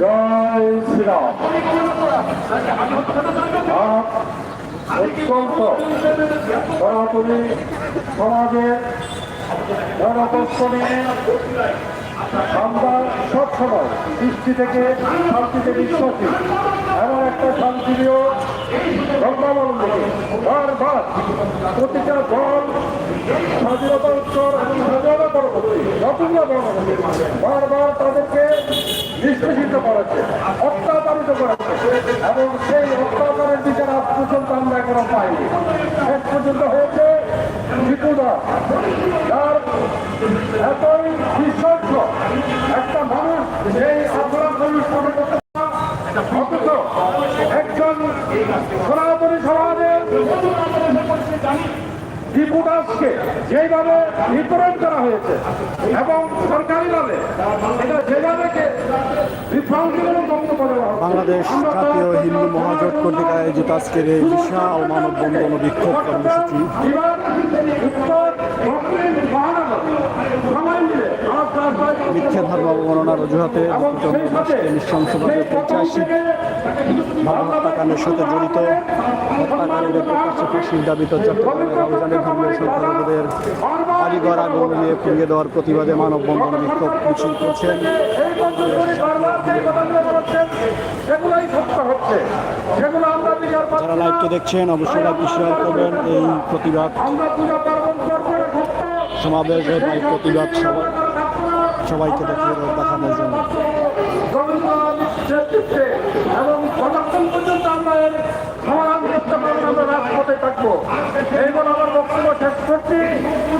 জয় শ্রীরাম। অত্যন্ত সনাতনী আমরা সবসময় দৃষ্টি থেকে শান্তিতে বিশ্বাসী। এমন একটা শান্তিপ্রিয় ধর্মাবলম্বী বারবার প্রতিটা দল স্বাধীনতা উত্তর স্বাধীনতা পরবর্তী দল আছে, বারবার তাদেরকে নিষ্পেষিত করেছে অত্যাচারিত করেছে এবং সেই অত্যাচারের বিচার আজ পর্যন্ত আমরা এখনও পাইনি। শেষ পর্যন্ত হয়েছে ত্রিপুরা যার এতই একটা মানুষ সেই মনে করতে অথচ একজন সনাতনী সমাজের দীপু দাসকে যেভাবে বিতরণ করা হয়েছে এবং সরকারিভাবে এটা যেভাবে। বাংলাদেশ জাতীয় হিন্দু মহাজোট কর্তৃক আয়োজিত আজকের এই বিশাল মানববন্ধন বন্ধন বিক্ষোভ কর্মসূচি এবার উত্তর দক্ষিণ মহানগর সবাই মিলে আজ রাস্তায় মিথ্যা ধর্ম অবমাননার অজুহাতে নৃশংসভাবে থেকে হত্যাকাণ্ডের সাথে জড়িত হত্যাকারীদের প্রকাশ্যে ফাঁসির দাবিতে চট্টগ্রামের অভিযানে ধর্মীয় সংখ্যালঘুদের বাড়িঘর আগুন নিয়ে পুড়িয়ে দেওয়ার প্রতিবাদে মানববন্ধন বিক্ষোভ মিছিল করছেন যারা। লাইভটি দেখছেন অবশ্যই লাইভটি শেয়ার করবেন এই প্রতিবাদ সমাবেশ প্রতিবাদ সবাই সবাইকে দেখিয়ে দেখানোর জন্য। এবং যতক্ষণ পর্যন্ত আমরা এর সমাধান করতে পারব আমরা রাজপথে থাকব এই আমার বক্তব্য শেষ করছি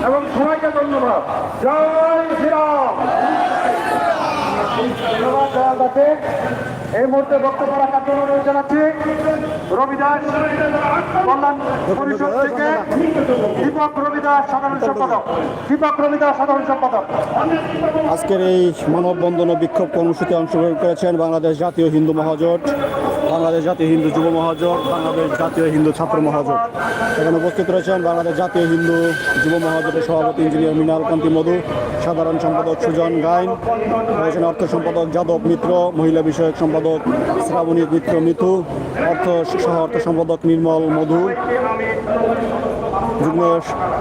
এবং সবাইকে ধন্যবাদ জয় শ্রীরাম ধন্যবাদ। এই মুহূর্তে বক্তব্য রাখার জন্য অনুরোধ জানাচ্ছি। রবিদাস কল্যাণ পরিষদ থেকে দীপক রবিদাস সাধারণ সম্পাদক। দীপক রবিদাস সাধারণ সম্পাদক। আজকের এই মানববন্ধন ও বিক্ষোভ কর্মসূচিতে অংশগ্রহণ করেছেন বাংলাদেশ জাতীয় হিন্দু মহাজোট। বাংলাদেশ জাতীয় হিন্দু যুব মহাজোট, বাংলাদেশ জাতীয় হিন্দু ছাত্র মহাজোট। এখানে উপস্থিত রয়েছেন বাংলাদেশ জাতীয় হিন্দু যুব মহাজোটের সভাপতি ইঞ্জিনিয়ার মৃণাল কান্তি মধু, সাধারণ সম্পাদক সুজন গাইন, রয়েছেন অর্থ সম্পাদক যাদব মিত্র, মহিলা বিষয়ক সম্পাদক শ্রাবণী মিত্র মিথু, অর্থ সহ অর্থ সম্পাদক নির্মল মধু। যুগ্ম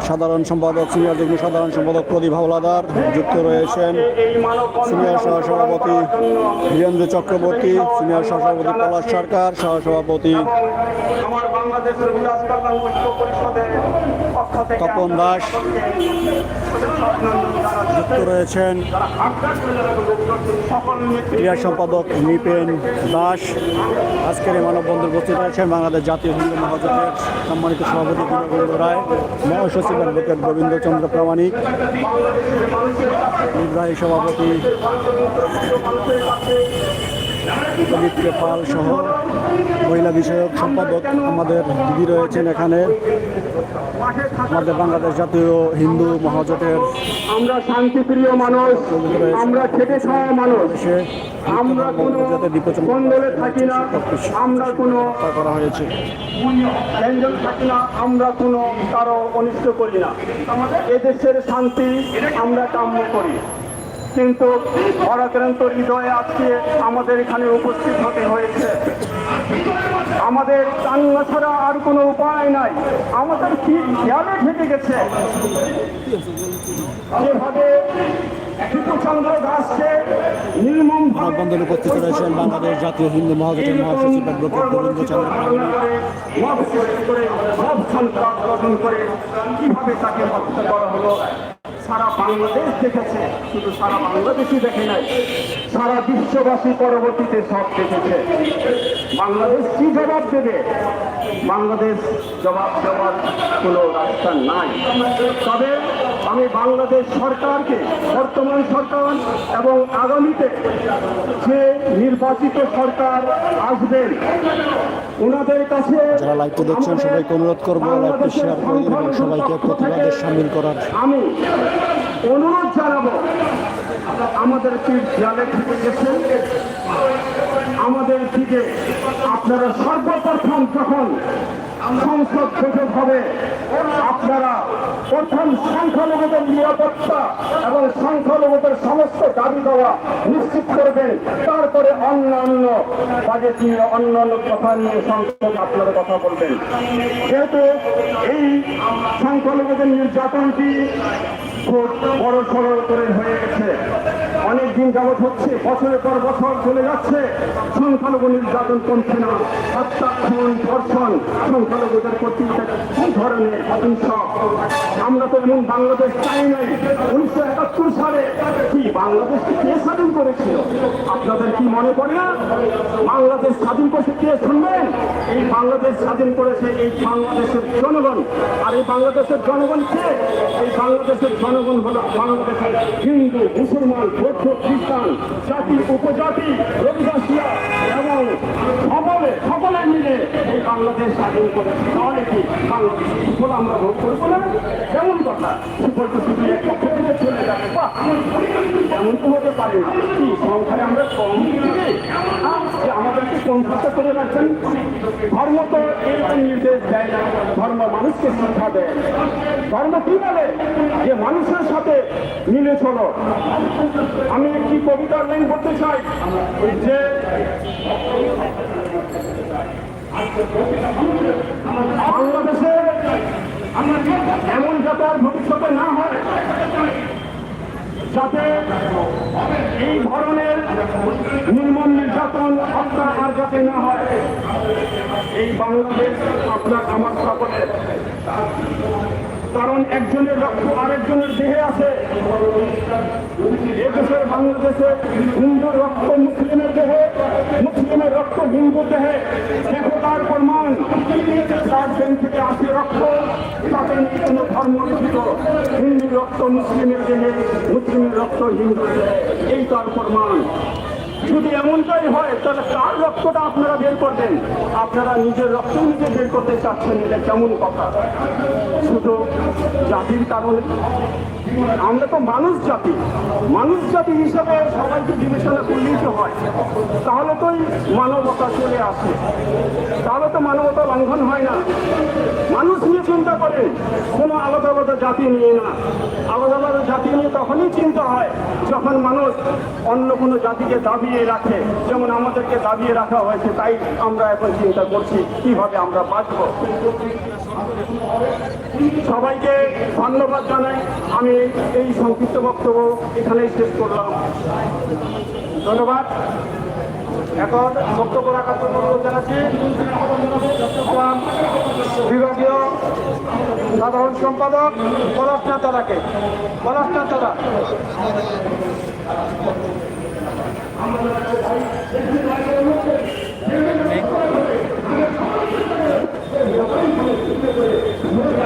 সাধারণ সম্পাদক, সিনিয়র যুগ্ম সাধারণ সম্পাদক প্রদীপ হাওলাদার যুক্ত রয়েছেন। সিনিয়র সহসভাপতি বীরেন্দ্র চক্রবর্তী, সিনিয়র সহসভাপতি পলাশ সরকার, সহসভাপতি আমার বাংলাদেশের পরিষদের তপন দাস যুক্ত রয়েছেন। ক্রীড়া সম্পাদক নৃপেন দাস। আজকের এই মানববন্ধন উপস্থিত রয়েছেন বাংলাদেশ জাতীয় হিন্দু মহাজোটের সম্মানিত সভাপতি দীনবন্ধু রায়, মহাসচিব অ্যাডভোকেট গোবিন্দচন্দ্র প্রামাণিক, নির্বাহী সভাপতি পাল সহ মহিলা বিষয়ক সম্পাদক আমাদের দিদি রয়েছেন এখানে। আমাদের বাংলাদেশ জাতীয় হিন্দু মহাজোটের আমরা শান্তিপ্রিয় মানুষ আমরা খেটে খাওয়া মানুষ। আমরা কোনো কন্দলে থাকি না আমরা কোনো করা হয়েছে। ব্যঞ্জন থাকি না আমরা কোনো কারও অনিষ্ট করি না। এদেশের শান্তি আমরা কাম্য করি। কিন্তু পরাক্রান্ত হৃদয়ে আজকে আমাদের এখানে উপস্থিত হতে হয়েছে। আমাদের কান্না ছাড়া আর কোনো উপায় নাই। আমাদের কি খেয়ালে থেকে গেছে? যেভাবে দাসকে নির্মম মানববন্ধনে উপস্থিত রয়েছেন বাংলাদেশ জাতীয় হিন্দু মহাজোটের মহাসচিব অ্যাডভোকেট গোবিন্দচন্দ্র প্রামাণিক কীভাবে তাকে হত্যা করা হলো? সারা বাংলাদেশ দেখেছে শুধু সারা বাংলাদেশই দেখে নাই সারা বিশ্ববাসী পরবর্তীতে সব দেখেছে। বাংলাদেশ কি জবাব দেবে? বাংলাদেশ জবাব দেওয়ার কোনো রাস্তা নাই। তবে আমি বাংলাদেশ সরকারকে বর্তমান সরকার এবং আগামীতে যে নির্বাচিত সরকার আসবেন ওনাদের কাছে যারা লাইভটি দেখছেন সবাইকে অনুরোধ করব লাইভটি শেয়ার করে এবং সবাইকে প্রতিবাদে সামিল করার। আমি অনুরোধ জানাব আমাদের পীর জালে থেকে গেছেন। আমাদের দিকে আপনারা সর্বপ্রথম যখন সংসদ গঠন হবে, আপনারা প্রথম সংখ্যালঘুদের নিরাপত্তা এবং সংখ্যালঘুদের সমস্ত দাবি দেওয়া নিশ্চিত করবেন। তারপরে অন্যান্য বাজেট নিয়ে, অন্যান্য কথা নিয়ে সংসদ আপনারা কথা বলবেন। যেহেতু এই সংখ্যালঘুদের নির্যাতনটি খুব বড় সড়ো করে হয়ে গেছে অনেক দিন যাবৎ হচ্ছে, বছরের পর বছর চলে যাচ্ছে। সংখ্যালঘু নির্যাতন কমছে না। হত্যা খুন ধর্ষণ, সংখ্যালঘুদের প্রতি কি ধরনের অহিংসক আমরা তো এমন বাংলাদেশ চাই নাই। উনিশশো একাত্তর সালে কি বাংলাদেশকে কে স্বাধীন করেছিল? আপনাদের কি মনে পড়ে না? বাংলাদেশ স্বাধীন করেছে কে শুনবেন? এই বাংলাদেশ স্বাধীন করেছে এই বাংলাদেশের জনগণ। আর এই বাংলাদেশের জনগণ কে? এই বাংলাদেশের জনগণ হলো বাংলাদেশের হিন্দু, মুসলমান বৌদ্ধ জাতি উপজাতি রবিদাসিয়া এবং সকলে সকলে মিলে এই বাংলাদেশ স্বাধীন করে তাহলে কি বাংলাদেশ আমরা ভোগ করব না কেমন কথা শুধু এক পক্ষ থেকে চলে যাবে বাহ এমন তো হতে পারে কি সংখ্যায় আমরা কম যে আমাদেরকে কম করে রাখছেন ধর্ম তো এরকম নির্দেশ দেয় না ধর্ম মানুষকে শিক্ষা দেয় ধর্ম কি বলে যে মানুষের সাথে মিলে চলো আমি একটি কবিতার লাইন বলতে চাই? যে বাংলাদেশে এমন যাতে আর ভবিষ্যতে না হয়, যাতে এই ধরনের নির্মম নির্যাতন হত্যা আর যাতে না হয়, এই বাংলাদেশ আপনার আমার সকলের কারণ একজনের রক্ত আরেকজনের দেহে আছে। এদেশের বাংলাদেশে হিন্দুর রক্ত মুসলিমের দেহে, মুসলিমের রক্ত হিন্দুর দেহে। দেখো তার প্রমাণ। তার থেকে আসে রক্ত, তাতে কোনো ধর্ম হিন্দুর রক্ত মুসলিমের দেহে, মুসলিমের রক্ত হিন্দুর দেহে। এই তার প্রমাণ। যদি এমনটাই হয়, তাহলে কার রক্তটা আপনারা বের করবেন? আপনারা নিজের রক্ত নিজে বের করতে চাচ্ছেন, এটা কেমন কথা? শুধু জাতির কারণে? আমরা তো মানুষ জাতি। মানুষ জাতি হিসাবে সবাইকে বিবেচনা করলেই তো হয়। তাহলে তো মানবতা চলে আসে। তাহলে তো মানবতা লঙ্ঘন হয় না। মানুষ নিয়ে চিন্তা করে। কোনো আলাদা আলাদা জাতি নিয়ে না। আলাদা আলাদা জাতি নিয়ে তখনই চিন্তা হয় যখন মানুষ অন্য কোনো জাতিকে দাবিয়ে রাখে। যেমন আমাদেরকে দাবিয়ে রাখা হয়েছে, তাই আমরা এখন চিন্তা করছি, কীভাবে আমরা বাঁচব। সবাইকে ধন্যবাদ জানাই। আমি এই সংক্ষিপ্ত বক্তব্য এখানেই শেষ করলাম। ধন্যবাদ। এখন বক্তব্য রাখার জন্য অনুরোধ জানাচ্ছি। বিভাগীয় সাধারণ সম্পাদক পলাশনাথ দাদাকে। পলাশনাথ দাদা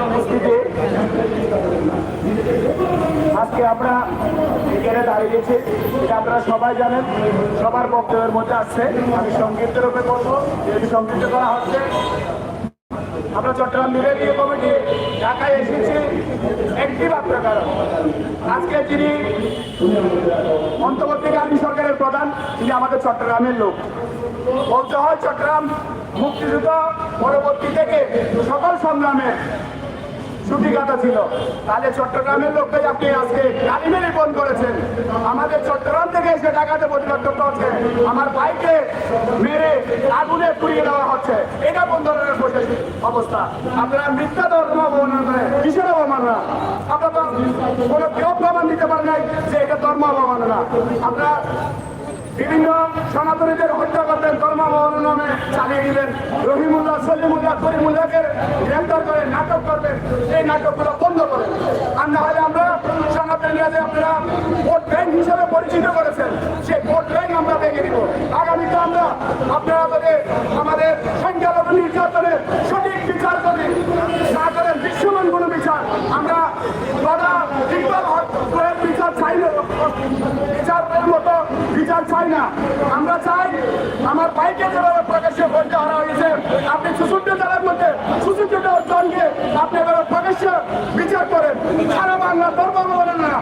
উপস্থিতি আজকে আমরা এখানে দাঁড়িয়েছি এটা আপনারা সবাই জানেন, সবার বক্তব্যের মধ্যে আসছে আমি সংক্ষিপ্ত রূপে বলব, যেহেতু সংক্ষিপ্ত করা হচ্ছে, আমরা চট্টগ্রাম বিভাগীয় কমিটি ঢাকায় এসেছি। একটি মাত্র কারণ, আজকে যিনি অন্তর্বর্তীকালীন সরকারের প্রধান, তিনি আমাদের চট্টগ্রামের লোক। বলতে হয়, চট্টগ্রাম মুক্তিযুদ্ধ পরবর্তী থেকে সকল সংগ্রামের ছুটি কাটা ছিল। তাহলে চট্টগ্রামের লোকটাই আপনি আজকে কালিমেরি ফোন করেছেন। আমাদের চট্টগ্রাম থেকে এসে ঢাকাতে প্রতিবাদ হচ্ছে। আমার ভাইকে মেরে আগুনে পুড়িয়ে দেওয়া হচ্ছে। এটা কোন ধরনের অবস্থা। আপনারা মিথ্যা ধর্ম অবমাননা করে কিসের অবমাননা? আপনারা কোনো কেউ প্রমাণ দিতে পারেন নাই যে এটা ধর্ম অবমাননা। আপনারা বিভিন্ন সনাতনীদের হত্যা করবেন ধর্মাবলম্বন নামে চালিয়ে দিবেন রহিমুল্লাহ, সলিমুল্লাহ, করিমুল্লাহকে গ্রেফতার করে নাটক করবেন। এই নাটকগুলো বন্ধ করেন। আর না হলে আমরা সনাতনীদের আপনারা ভোট ব্যাংক হিসেবে পরিচিত করেছেন। সেই ভোট ব্যাংক আমরা ভেঙে দিব। আগামীতে আমরা আপনারা যদি আমাদের সংখ্যালঘু নির্যাতনের সঠিক বিচার করি। না করেন বিশ্বমান কোনো বিচার। আমরা দাদা ইকবাল হক বিচার মতো বিচার চাই না। আমরা চাই আমার বাইকে যেভাবে প্রকাশ্যে ভোটটা হারা হয়েছে, আপনি সুসুদ্ধ জেলার মধ্যে সুসুদ্ধ জনকে আপনি এভাবে প্রকাশ্যে বিচার করেন। সারা বাংলা ধর্ম বলেন না।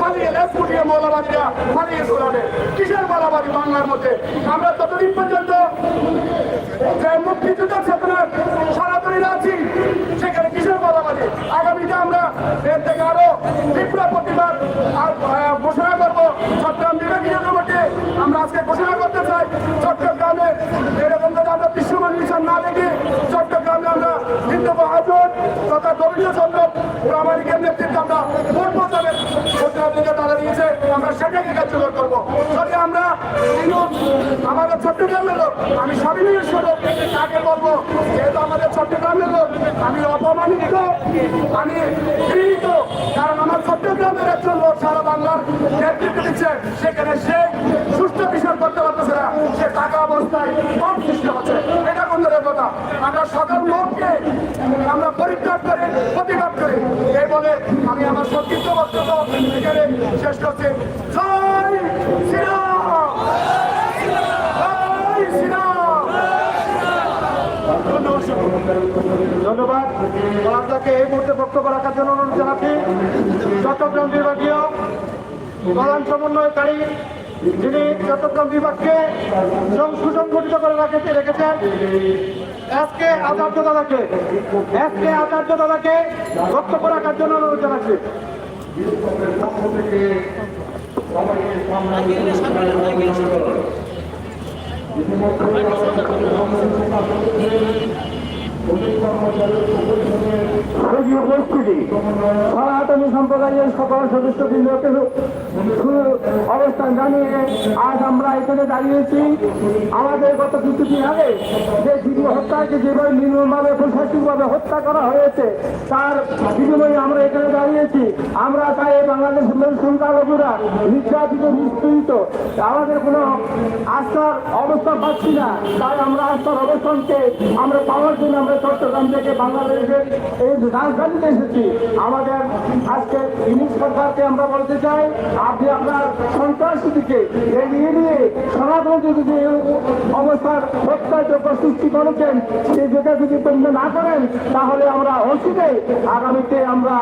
পালিয়ে লেস ফুটিয়ে মৌলাবাদীরা পালিয়ে দৌড়াবে। কিসের মালাবাদী বাংলার মধ্যে? আমরা ততদিন পর্যন্ত যে মুক্তিযুদ্ধের চেতনার সনাতনীরা আছি সেখানে কিসের মালাবাদী আগামীতে আমরা এর থেকে আরও তীব্র প্রতিবাদ আর আহ, ঘোষণা করব চট্টগ্রাম বিভাগীয় কমিটি আমরা আজকে ঘোষণা করতে চাই চট্টগ্রামে। এরকম যদি আমরা বিশ্বমান মিশন না দেখি চট্টগ্রামে আমরা হিন্দু মহাজন তথা রবীন্দ্রচন্দ্র প্রামাণিকের নেতৃত্বে আমরা বসাবেন চট্টগ্রাম থেকে তারা দিয়েছে। আমরা সেটাকে কার্যকর করব। যদি আমরা আমাদের চট্টগ্রামের লোক, আমি স্বাধীনের স্বরূপ তাকে বলব, যেহেতু আমাদের চট্টগ্রামের লোক আমি অপমানিত, আমি গৃহীত কারণ আমার চট্টগ্রামের একজন লোক সারা বাংলার নেতৃত্ব দিচ্ছে। সেখানে সে সুস্থ বিচার করতে পারতেছে না। সে টাকা অবস্থায় কম সৃষ্টি হচ্ছে এটা কোন কথা? আমরা সকল লোককে আমরা পরিত্যাগ করে, প্রতিবাদ করি এই বলে আমি আমার সংক্ষিপ্ত বক্তব্য এখানে শেষ করছি। জয় শ্রীরাম! জয় শ্রীরাম! ধন্যবাদ। আপনাকে এই মুহূর্তে বক্তব্য রাখার জন্য অনুরোধ জানাচ্ছি। চট্টগ্রাম বিভাগীয় প্রধান সমন্বয়কারী যিনি চট্টগ্রাম বিভাগকে সুসংগঠিত করে রাখতে রেখেছেন আজকে আচার্য দাদাকে আজকে আচার্য দাদাকে বক্তব্য রাখার জন্য অনুরোধ জানাচ্ছি। এই জানিয়ে আজ আমরা এখানে দাঁড়িয়েছি। আমাদের গত যে হত্যাকে যেভাবে নির্মমভাবে হত্যা করা হয়েছে, তার আমরা এখানে দাঁড়িয়েছি। আমরা চাই এই বাংলাদেশের সংখ্যালঘুরা নির্যাতিত নিষ্পীড়িত আমাদের কোনো আস্থার অবস্থান পাচ্ছি না। তাই আমরা আস্থার অবস্থানকে আমরা পাওয়ার জন্য আমরা চট্টগ্রাম থেকে বাংলাদেশের এই রাজধানীতে এসেছি। আমাদের আজকে ইংলিশ সরকারকে আমরা বলতে চাই, আপনি আপনার সন্ত্রাসীকে এড়িয়ে নিয়ে সনাতন যদি যে অবস্থার হত্যাযোগ্য সৃষ্টি করেছেন সেই জায়গা যদি বন্ধ না করেন, তাহলে আমরা অসুখে আগামীতে আমরা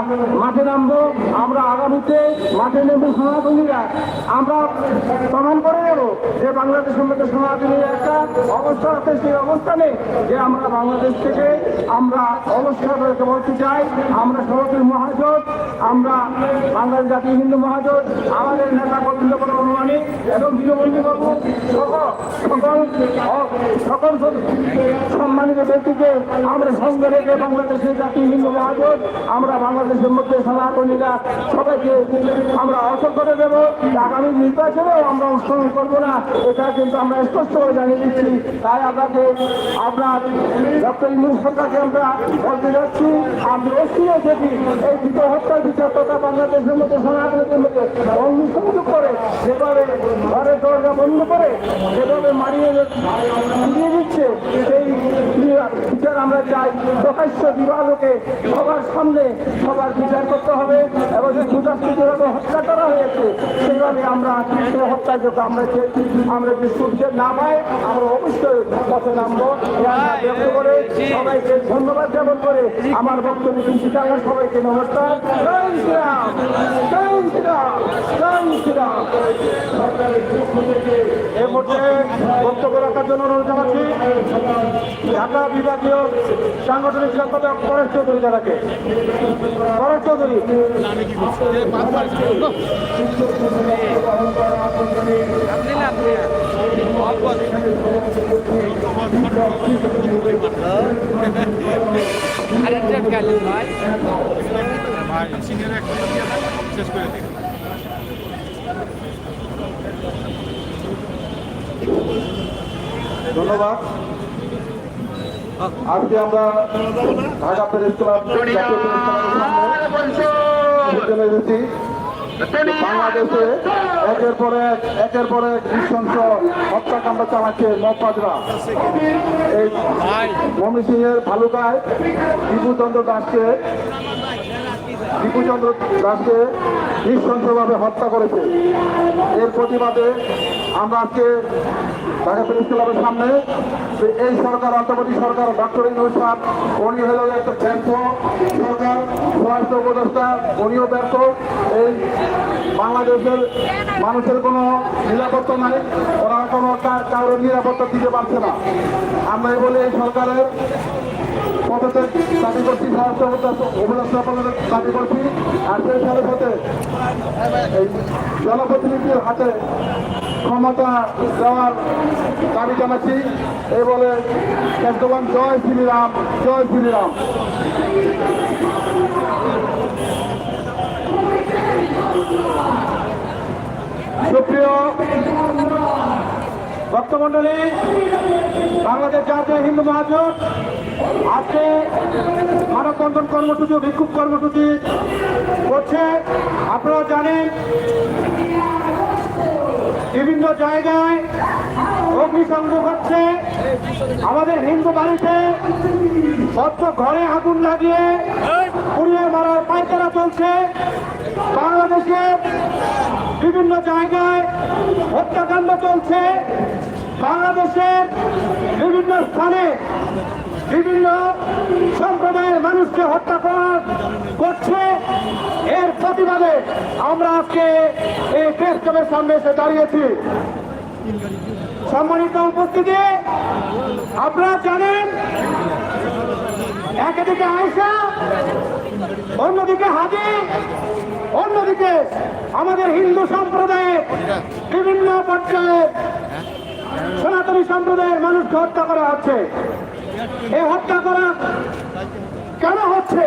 মাঠে নামবো। আমরা আগামীতে মাঠে নেমে সনাতনীরা আমরা প্রমাণ করে নেব যে বাংলাদেশের মধ্যে সনাতনী একটা অবস্থা আছে সেই অবস্থানে যে আমরা বাংলাদেশ থেকে আমরা অবস্থান করতে বলতে চাই, আমরা সনাতনী মহাজোট, আমরা বাংলাদেশ জাতীয় হিন্দু মহাজোট, আমাদের নেতা গোবিন্দ অনুমানী এবং দীনবন্ধু বাবু সহ সকল সকল সম্মানিত ব্যক্তিকে আমরা সঙ্গে রেখে বাংলাদেশের জাতীয় হিন্দু মহাজোট, আমরা বাংলাদেশের মধ্যে সনাতনীরা সবাইকে আমরা অসর করে দেবো। আগামী নির্বাচনেও আমরা অংশগ্রহণ করব না, এটা কিন্তু আমরা স্পষ্ট করে জানিয়ে দিচ্ছি। তাই আপনাকে, আপনার ডক্টর সরকারকে আমরা বলতে যাচ্ছি আমি অস্থির যদি এই দুটো হত্যার বিচার তথা বাংলাদেশের মধ্যে সনাতনীদের মধ্যে অগ্নিসংযোগ করে যেভাবে ঘরের দরজা বন্ধ করে যেভাবে মারিয়ে ফিরিয়ে দিচ্ছে সেই বিচার আমরা চাই প্রকাশ্য বিবাহকে সবার সামনে সবার বিচার করতে হবে এবং সুদাসকে যেভাবে হত্যা করা হয়েছে সেইভাবে আমরা হত্যাযোগ্য আমরা আমরা যে সূর্যের না পাই আমরা অবশ্যই পথে নামবো। করে সবাইকে ধন্যবাদ জ্ঞাপন করে আমার বক্তব্য কিন্তু জানাই সবাইকে নমস্কার। বক্তব্য রাখার জন্য অনুরোধ জানাচ্ছি, ঢাকা বিভাগীয় সাংগঠনিক সম্পাদক পরেশ চৌধুরী দাদাকে। পরেশ চৌধুরী। আরেকটা গেলেন ভাই ভাই সিনিয়র একটা দিয়ে দেন, শেষ করে দিন ধন্যবাদ। আজকে আমরা ঢাকা প্রেস ক্লাব জাতীয় প্রেস ক্লাবের সামনে চলে এসেছি। বাংলাদেশে একের পর এক, একের পর এক নৃশংস হত্যাকাণ্ড চালাচ্ছে মপাজরা এই ময়মনসিংহের ভালুকায় বিপুচন্দ্র দাসকে বিপুচন্দ্র দাসকে নৃশংসভাবে হত্যা করেছে। এর প্রতিবাদে আমরা আজকে ঢাকা প্রেস ক্লাবের সামনে এই সরকার, অন্তর্বর্তী সরকার, ডক্টর ইনুস সাহেব উনি হলো একটা ব্যর্থ সরকার, স্বরাষ্ট্র উপদেষ্টা, উনিও ব্যর্থ। এই বাংলাদেশের মানুষের কোনো নিরাপত্তা নাই, ওরা কোনো কারোর নিরাপত্তা দিতে পারছে না। আমরা বলে এই সরকারের পদত্যাগ দাবি করছি, স্বরাষ্ট্র উপদেষ্টা দাবি করছি। আর সেই সাথে সাথে জনপ্রতিনিধির হাতে ক্ষমতা দেওয়ার দাবি জানাচ্ছি। এই বলে কেন্দ্রবান জয় শ্রীরাম জয় শ্রীরাম। সুপ্রিয় বাংলাদেশ জাতীয় হিন্দু মহাজোট, আজকে মানববন্ধন কর্মসূচি বিক্ষোভ কর্মসূচি করছে। আপনারা জানেন বিভিন্ন জায়গায় অগ্নিসংযোগ হচ্ছে। আমাদের হিন্দু বাড়িতে অর্থ ঘরে আগুন লাগিয়ে পুড়িয়ে মারার পায়তারা চলছে। বাংলাদেশে বিভিন্ন জায়গায় হত্যাকাণ্ড চলছে। বাংলাদেশের বিভিন্ন স্থানে বিভিন্ন সম্প্রদায়ের মানুষকে হত্যা করা করছে। এর প্রতিবাদে আমরা আজকে এই প্রেস ক্লাবের সামনে এসে দাঁড়িয়েছি। সম্মানিত উপস্থিতি, আপনারা জানেন, একদিকে আয়সা অন্যদিকে হাজি অন্যদিকে আমাদের হিন্দু সম্প্রদায়ের বিভিন্ন পর্যায়ে সনাতনী সম্প্রদায়ের মানুষকে হত্যা করা হচ্ছে। এই হত্যা করা কেন হচ্ছে?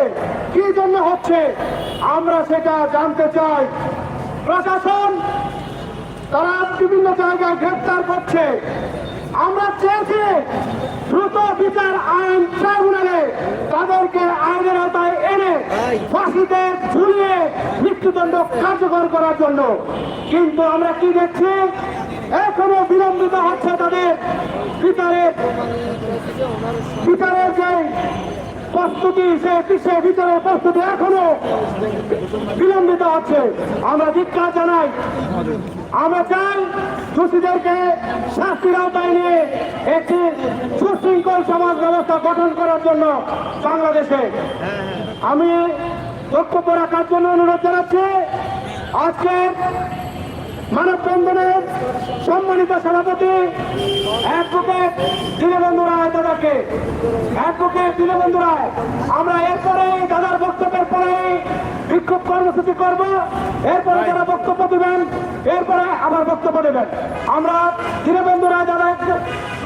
কি জন্য হচ্ছে? আমরা সেটা জানতে চাই। প্রশাসন, তারা বিভিন্ন জায়গায় গ্রেফতার করছে। আমরা চেয়েছি দ্রুত বিচার আইন ট্রাইব্যুনালে তাদেরকে আইনের আওতায় এনে ফাঁসিতে ঝুলিয়ে মৃত্যুদণ্ড কার্যকর করার জন্য। কিন্তু আমরা কি দেখছি? এখনও বিলম্বিত হচ্ছে তাদের বিচারের বিচারের যে প্রস্তুতি সে সে বিচারের প্রস্তুতি এখনও বিলম্বিত হচ্ছে আমরা ধিক্কার জানাই। আমরা চাই দোষীদেরকে শাস্তির আওতায় নিয়ে একটি সুশৃঙ্খল সমাজ ব্যবস্থা গঠন করার জন্য বাংলাদেশে। আমি বক্তব্য রাখার জন্য অনুরোধ জানাচ্ছি। আজকে মানববন্ধনের সম্মানিত সভাপতি দীনবন্ধু রায় দাদাকে। দীনবন্ধু রায়, আমরা এরপরে দাদার বক্তব্যের পরে বিক্ষোভ কর্মসূচি করব। এরপরে যারা বক্তব্য দেবেন, এরপরে আবার বক্তব্য দেবেন। আমরা দীনবন্ধু রায় দাদার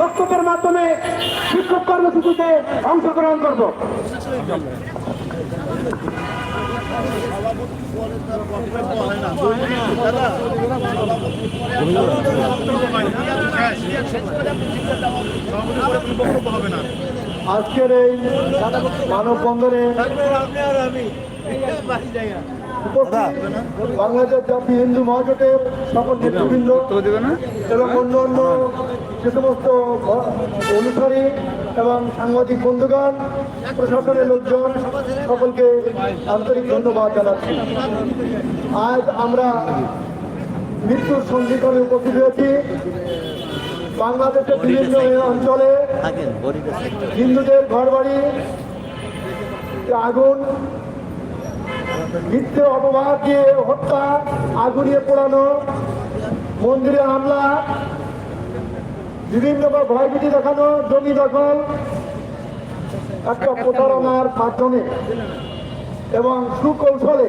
বক্তব্যের মাধ্যমে বিক্ষোভ কর্মসূচিতে অংশগ্রহণ করব। আজকের এই মানব মানববন্ধনে বাংলাদেশ জাতীয় হিন্দু মহাজোটের সকল নেতৃবৃন্দ এবং অন্য অন্য যে সমস্ত অনুসারী এবং সাংবাদিক বন্ধুগণ, প্রশাসনের লোকজন, সকলকে আন্তরিক ধন্যবাদ জানাচ্ছি। আজ আমরা মৃত্যুর সন্ধিক্ষণে উপস্থিত হয়েছি। বাংলাদেশের বিভিন্ন অঞ্চলে হিন্দুদের ঘর বাড়ি আগুন মিথ্যে অপবাদ দিয়ে হত্যা আগুনিয়ে পোড়ানো, মন্দিরে হামলা বিভিন্ন ভয়ভীতি দেখানো, জমি দখল একটা প্রতারণার মাধ্যমে এবং সুকৌশলে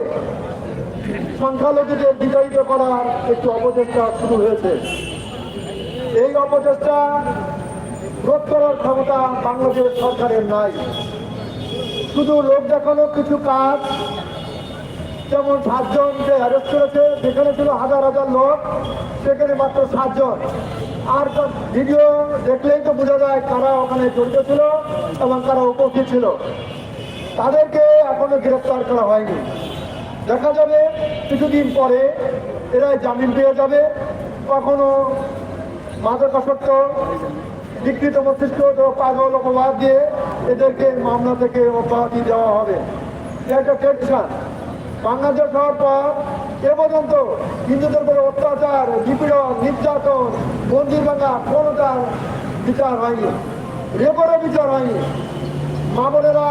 সংখ্যালঘুদের বিতাড়িত করার একটি অপচেষ্টা শুরু হয়েছে। এই অপচেষ্টা রোধ করার ক্ষমতা বাংলাদেশ সরকারের নাই। শুধু লোক দেখানো কিছু কাজ, যেমন সাতজন যে অ্যারেস্ট করেছে, যেখানে ছিল হাজার হাজার লোক, সেখানে মাত্র সাতজন। আর ভিডিও দেখলেই তো বোঝা যায় কারা ওখানে জড়িত ছিল এবং কারা উপস্থিত ছিল। তাদেরকে এখনও গ্রেফতার করা হয়নি। দেখা যাবে কিছুদিন পরে এরা জামিন পেয়ে যাবে। কখনো মাদকাসক্ত বিকৃত মস্তিষ্ক পাগল অপবাদ দিয়ে এদেরকে মামলা থেকে অব্যাহতি দেওয়া হবে। এটা টেনশন। বাংলাদেশ হওয়ার পর এ পর্যন্ত হিন্দুদের উপরে অত্যাচার, নিপীড়ন, নির্যাতন মন্দির ভাঙা কোনোটার বিচার হয়নি। রেকর্ডও বিচার হয়নি। মা বোনেরা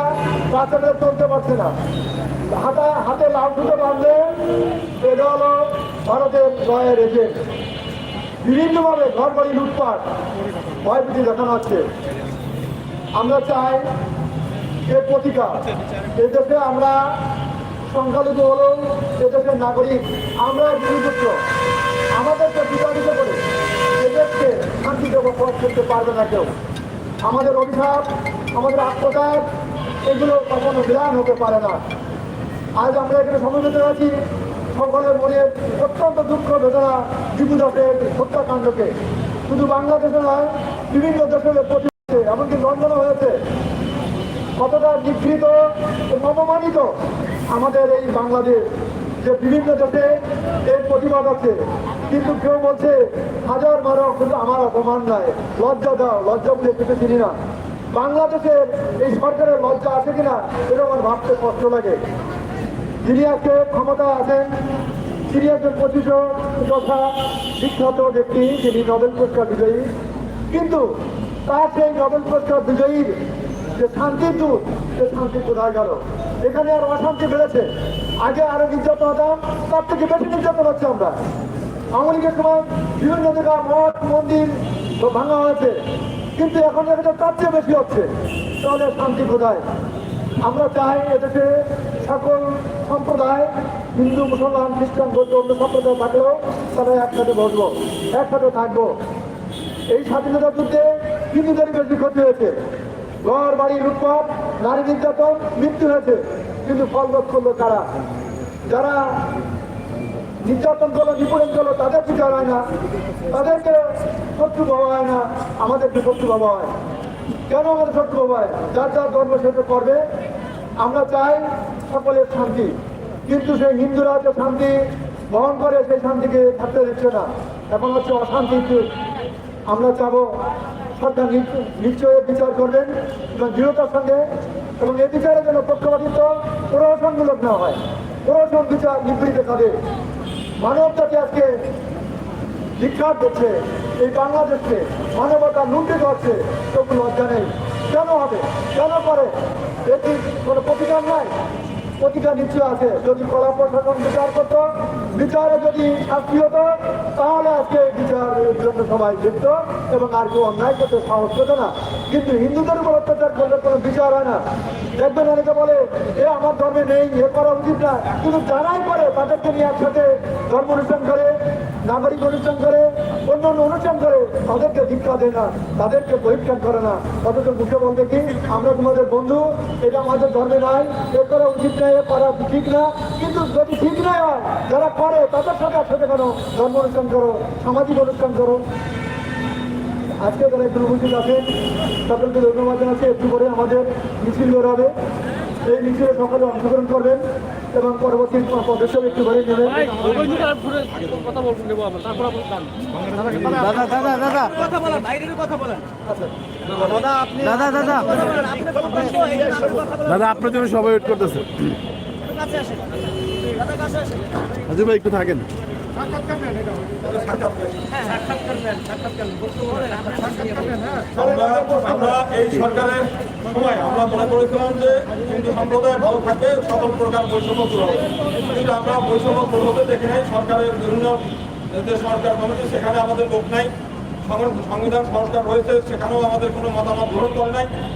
চলতে পারছে না। হাতে হাতে লাভ দুটো বাঁধলে এটা হলো ভারতের জয়ের এজেন্ট বিভিন্নভাবে ঘর বাড়ি লুটপাট, ভয়ভীতি দেখানো হচ্ছে। আমরা চাই এর প্রতিকার। এদেশে আমরা সংখ্যালঘু হলেও এদেশের নাগরিক। আমরা ভূমিপুত্র আমাদেরকে বিতাড়িত করে এদেশকে শান্তিতে বসবাস করতে পারবে না কেউ। আমাদের অভিশাপ, আমাদের আত্মত্যাগ, এগুলো কখনো বিরান হতে পারে না। আজ আমরা এখানে সমবেত আছি। সকলের মনে অত্যন্ত দুঃখ, বেদনা দীপু দাসের হত্যাকাণ্ডকে। শুধু বাংলাদেশে নয়, বিভিন্ন দেশের প্রতিবাদে এমনকি লন্ডনও হয়েছে। কতটা এবং অপমানিত আমাদের এই বাংলাদেশ যে বিভিন্ন দেশে এর প্রতিবাদ আছে, কিন্তু কেউ বলছে, হাজার মারো, কিন্তু আমার অপমান নাই। লজ্জা দাও, লজ্জা বলে কিছু চিনি না। বাংলাদেশের এই সরকারের লজ্জা আছে কিনা এটা আমার ভাবতে কষ্ট লাগে। যিনি আজকে ক্ষমতা আছেন, তিনি একজন পঁচিশ তথা বিখ্যাত ব্যক্তি, যিনি নোবেল পুরস্কার বিজয়ী। কিন্তু তার সেই নোবেল পুরস্কার বিজয়ীর যে শান্তির দূত, সে শান্তির কোথায় গেল? এখানে আর অশান্তি বেড়েছে। আগে আরও নির্যাতন হতাম, তার থেকে বেশি নির্যাতন হচ্ছে আমরা। আওয়ামী লীগের সময় বিভিন্ন জায়গায় মঠ, মন্দির ভাঙা হয়েছে। কিন্তু এখন দেখা তার চেয়ে বেশি হচ্ছে। তাহলে শান্তি কোথায়? আমরা চাই এদেশে সকল সম্প্রদায়, হিন্দু, মুসলমান, খ্রিস্টান, বৌদ্ধ, অন্য সম্প্রদায় থাকলেও তারা একসাথে বসবো, একসাথে থাকব। এই স্বাধীনতা যুদ্ধে হিন্দুদের বেশি ক্ষতি হয়েছে। ঘর, বাড়ি, লুটপাট নারী নির্যাতন মৃত্যু হয়েছে। কিন্তু ফল ভোগ করল তারা যারা নির্যাতন করল নিপীড়ন করল, তাদের বিচার হয় না। তাদেরকে শত্রু ভাবা হয় না। আমাদেরকে শত্রু ভাবা হয়। কেন আমাদের শত্রু ভাবা হয়? যার যার ধর্ম সেটা করবে। আমরা চাই সকলের শান্তি। কিন্তু সেই হিন্দুরা যে শান্তি বহন করে, সেই শান্তিকে থাকতে দিচ্ছে না। এখন হচ্ছে অশান্তি। আমরা চাবো সরকার নিশ্চ- নিশ্চয়ই বিচার করবেন এবং দৃঢ়তার সঙ্গে এবং এ বিচারে যেন পক্ষপাতিত্ব প্রহসনমূলক না হয়। প্রহসন বিচার নিবৃত্ত তাদের মানব জাতি আজকে বিখ্যাত হচ্ছে এই বাংলাদেশকে মানবতা লুণ্ঠিত হচ্ছে তবু লজ্জা নেই। কেন হবে? কেন করে? এটি কোনো প্রতিকার নাই। প্রতিকার নিশ্চয় আছে। যদি কলা প্রশাসন বিচার করতো, বিচারে যদি শাস্তি হতো, তাহলে আজকে জন্য সবাই যুক্ত এবং আর কেউ অন্যায় করতে সাহস পেত না। কিন্তু হিন্দুদের উপর অত্যাচার করলে কোনো বিচার হয় না। দেখবেন অনেকে বলে, এ, আমার ধর্মে নেই, এ করা উচিত না। কিন্তু যারাই করে, তাদেরকে নিয়ে একসাথে ধর্ম অনুষ্ঠান করে নাগরিক অনুষ্ঠান করে অন্য অন্য অনুষ্ঠান করে, তাদেরকে দীক্ষা দেয় না, তাদেরকে বহিষ্কার করে না। অথচ মুখে বলতে কি, আমরা তোমাদের বন্ধু, এটা আমাদের ধর্মে নাই, এ করা উচিত নয় করা ঠিক না। কিন্তু যদি ঠিক না হয়, যারা করে, তাদের সাথে একসাথে কেন? ধর্ম অনুষ্ঠান করো, সামাজিক অনুষ্ঠান করো। আজকে যারা একটু উপস্থিত আছেন, সকলকে ধন্যবাদ জানাচ্ছি। একটু করে আমাদের মিছিল বের হবে। এই মিছিলে সকলে অংশগ্রহণ করবেন এবং পরবর্তী পদক্ষেপ একটু করে নেবেন দাদা দাদা দাদা। দাদা দাদা। দাদা আপনার জন্য সবাই ওয়েট করতেছে। হাজির ভাই একটু থাকেন। আমরা এই সরকারের সময় আমরা মনে করেছিলাম যে হিন্দু সম্প্রদায় ভালো থাকে, সকল প্রকার বৈষম্য দূর হবে। কিন্তু আমরা বৈষম্য দূর হতে দেখি নাই, সরকারের বিভিন্ন যে সরকার কমিটি, সেখানে আমাদের লোক নাই। সংবিধান সংস্কার হয়েছে, সেখানেও আমাদের কোনো মতামত গ্রহণ করে নাই।